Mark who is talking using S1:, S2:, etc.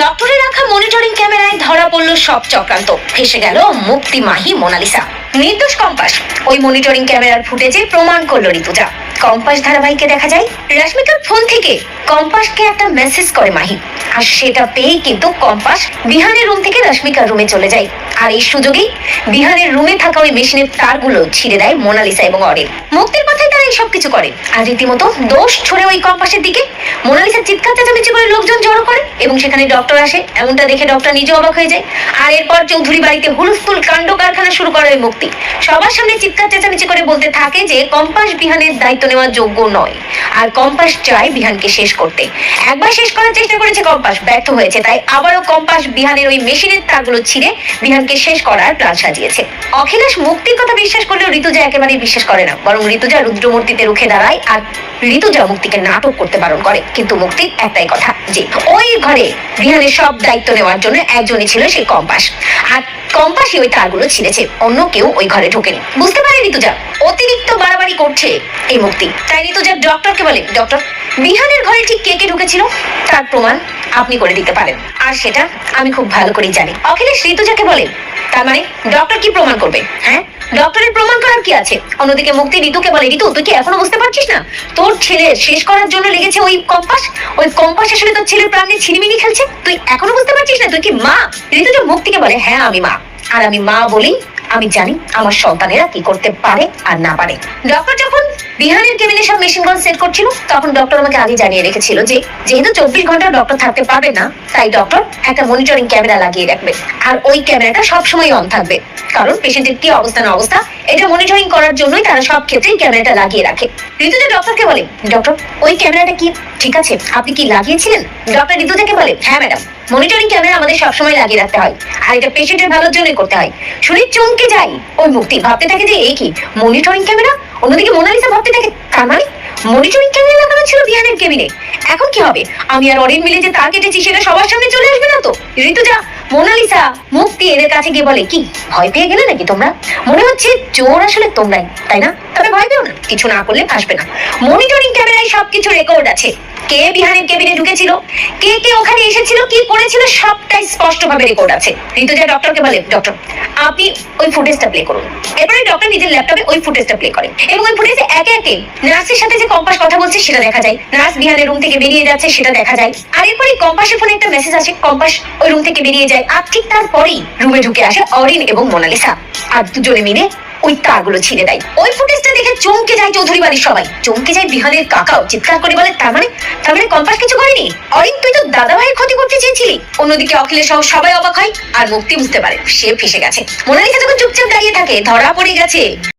S1: ডক্টরে রাখা মনিটরিং ক্যামেরায় ধরা পড়ল সব চক্রান্ত। ফেসে গেল মুক্তি মাহি মোনালিসা। নির্দোষ কম্পাস। ওই মনিটরিং ক্যামেরার ফুটেজে প্রমাণ করল ঋতুজা। কম্পাস ধারাবাহিকে দেখা যায়, রাশ্মিকার ফোন থেকে। কম্পাসকে একটা মেসেজ করে মাহি। আর সেটা পেয়েই কিন্তু কম্পাস বিহানের রুম থেকে রাশ্মিকার রুমে চলে যায়। আর এই সুযোগেই বিহানের রুমে থাকা ওই মেশিনের তারগুলো ছিঁড়ে দেয় মোনালিসা এবং অরিন। মুক্তির কথাই তারা এই সব কিছু করে। আর রীতিমতো দোষ ছড়ে ওই কম্পাসের দিকে মোনালিসা চিৎকার চেঁচামেচি করে লোকজন জড়ো করে এবং সেখানে ডক্টর আসে। এমনটা দেখে ডক্টর নিজে অবাক হয়ে যায়। আর এরপর চৌধুরী বাড়িতে হুলস্থুল কাণ্ড কারখানা শুরু করে ওই মুক্তি। সবার সামনে চিৎকার চেঁচামেচি করে বলতে থাকে যে কম্পাস বিহানের দায়িত্ব নেওয়ার যোগ্য নয়। আর কম্পাস চায় বিহানকে শেষ করতে। একবার শেষ করার চেষ্টা করেছে কম্পাস, ব্যর্থ হয়েছে। তাই আবারও কম্পাস বিহানের ওই মেশিনের তারগুলো ছিঁড়ে বিহানকে শেষ করার প্ল্যান সাজিয়েছে। অখিলেশ মুক্তির কথা বিশ্বাস করলেও ঋতুজা একেবারেই বিশ্বাস করে না। বরং ঋতুজা রুদ্রমূর্তিতে রুখে দাঁড়ায় আর ঋতুজা মুক্তিকে নাটক করতে বারণ করে। কিন্তু মুক্তির একটাই কথা, যে ওই ঘরে বিহানের সব দায়িত্ব নেওয়ার জন্য একজনই ছিল সেই কম্পাস। আর কম্পাসই ওই তারগুলো ছিঁড়েছে, অন্য কেউ ওই ঘরে ঢোকেনি। বুঝতে পারে ঋতুজা, অতিরিক্ত বাড়াবাড়ি করছে এই মুক্তি। তাই ঋতুজা ডক্টরকে বলে, ডক্টর বিহানের ঘরে ঠিক কে কে ঢুকেছিল, তার প্রমাণ আপনি করে দিতে পারেন। আর সেটা আমি খুব ভালো করেই জানি। অখিলেশ ঋতুজাকে বলে, তার মানে ডক্টর কি প্রমাণ করবে? হ্যাঁ? ডক্টরের প্রমাণ করার কি আছে? অন্যদিকে মুক্তি ঋতুকে বলে, ঋতু, তুই কি এখনও বুঝতে পারছিস না? তোর ছেলে শেষ করার জন্য লেগেছে ওই কম্পাস? ওই কম্পাস আসলে তোর ছেলের প্রাণে ছিনিমিনি খেলছে? তুই এখনও বুঝতে পারছিস না? তুই কি মা? ঋতুজা মুক্তিকে বলে হ্যাঁ আমি মা। আর আমি মা বলি আমি জানি আমার সন্তানেরা কি করতে পারে আর না পারে। ডক্টর যখন বিহারের কেবিনে সব মেশিন গন সেট করছিল, তখন ডক্টর আমাকে আগে জানিয়ে রেখেছিল যে, যেহেতু চব্বিশ ঘণ্টা ডক্টর থাকতে পারবে না, তাই ডক্টর একটা মনিটরিং ক্যামেরা লাগিয়ে রাখবে। আর ওই ক্যামেরাটা সব সময় অন থাকবে। কারণ পেশেন্টের কি অবস্থা না অবস্থা, এটা মনিটরিং করার জন্যই তারা সব ক্ষেত্রেই ক্যামেরাটা লাগিয়ে রাখে। ঋতুজা ডক্টরকে বলে ডক্টর ওই ক্যামেরাটা কি ঠিক আছে? আপনি কি লাগিয়েছিলেন? ডক্টর ঋতুজাকে বলে হ্যাঁ ম্যাডাম মনিটরিং ক্যামেরা আমাদের সবসময় লাগিয়ে রাখতে হয়। আর এটা পেশেন্টের ভালোর জন্যই করতে হয়। শুনে চমকে যাই। ওই মুক্তি ভাবতে থাকে যে এই কি? মনিটরিং ক্যামেরা অন্যদিকে মোনালিসা ভাবতে থাকে, তার মানে? মনিটরিং ক্যামেরা লাগানো ছিল বিহানের কেবিনে এখন কি হবে? আমি আর অরিন মিলে যে তার কেটেছি, সেটা সবার সামনে চলে আসবে না তো? ঋতুজা মোনালিসা মুক্তি এদের কাছে গিয়ে বলে, কি, ভয় পেয়ে গেলে নাকি তোমরা? মনে হচ্ছে চোর আসলে তোমরাই, তাই না? তবে ভয় পেও না, কিছু না করলে ফাঁসবে না। মনিটরিং ক্যামেরায় সবকিছু রেকর্ড আছে। কে বিহানের কেবিনে ঢুকেছিল? কে কে ওখানে এসেছিল? কি করেছিল? সবটাই স্পষ্ট ভাবে রেকর্ড আছে। ঋতুজা ডক্টরকে বলে ডক্টর আপনি ওই ফুটেজটা প্লে করুন। এরপরে ডক্টর নিজের ল্যাপটপে ওই ফুটেজটা প্লে করে। এবং ওই ফুটেজে একে একে নার্সের সাথে যে কম্পাস কথা বলছে, সেটা দেখা যায়। নার্স বিহানের রুম থেকে বেরিয়ে যাচ্ছে, সেটা দেখা যায়। আর এরপরে কম্পাসের ফোনে একটা মেসেজ আসে কম্পাস ওই রুম থেকে বেরিয়ে যায়। আর ঠিক তারপরেই রুমে ঢুকে আসে অরিন এবং মোনালিসা। আর দুজনে মিলে ওই তারগুলো ছিঁড়ে দেয়। ওই ফুটেজটা দেখে চমকে যায় চৌধুরী বাড়ির সবাই। চমকে যায় বিহানের কাকাও। চিৎকার করে বলে, তার মানে তার মানে কম্পাস কিছু করেনি? অরিন তুই তো দাদা ভাইয়ের ক্ষতি করতে চেয়েছিলি। অন্যদিকে অখিলেশ সহ সবাই অবাক হয় আর মুক্তি বুঝতে পারে, সে ফেসে গেছে। মোনালিসা যখন চুপচাপ দাঁড়িয়ে থাকে, ধরা পড়ে গেছে।